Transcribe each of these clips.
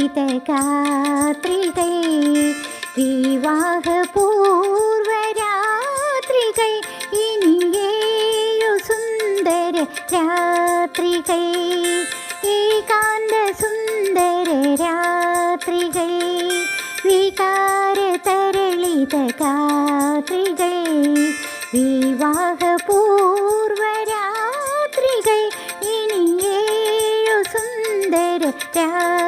ഗീതകാത്രികൈ വിവാഹപൂർവരാത്രികൈ ഇനിയേഴു സുന്ദര രാത്രികൈ ഏകാന്ത സുന്ദര രാത്രികൈ വികാര തരളിത കാത്രികൈ വിവാഹപൂർവരാത്രികൈ ഇനിയേഴു സുന്ദര രാത്രി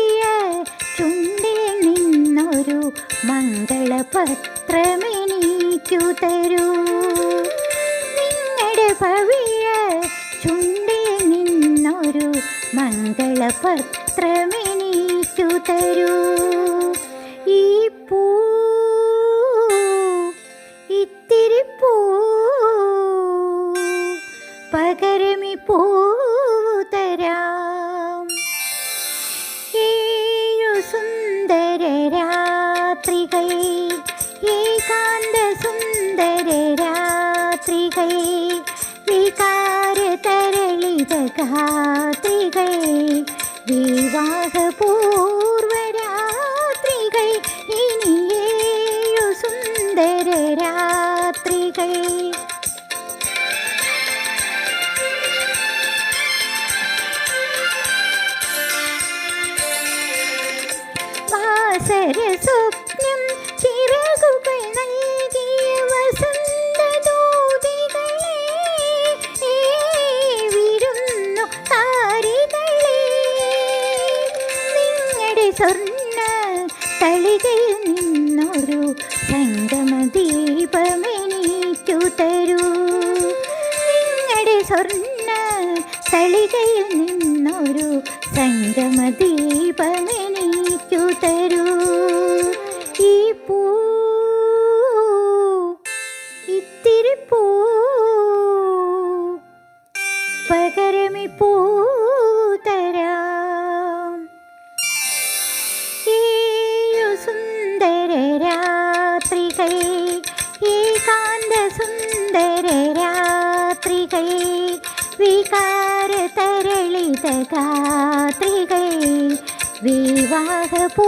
മംഗളപത്രമെനിക്കു തരൂ നിങ്ങളുടെ പവിഴ ചുണ്ടിൽ നിന്നൊരു മംഗളപത്രമെനിക്കു തരൂ ഈ പൂ ഇത്തിരി പൂ പകരമി പൂ രാത്രികൾ വികാര തരളിത ഗാത്രികൾ വിവാഹപൂർവ രാത്രികൾ ഇനി ഏഴു സുന്ദര രാത്രികൾ വാസര സ്വർണ തളികയിൽ നിന്നൊരു സംഗമദീപമെനിക്കു തരൂ. നിങ്ങളുടെ സ്വർണ തളികയിൽ നിന്നൊരു സംഗമദീപമെനിക്കു തരൂ. സുന്ദര രാത്രികൾ വികാര തരളിത ഗാത്രികൾ വിവാഹപൂ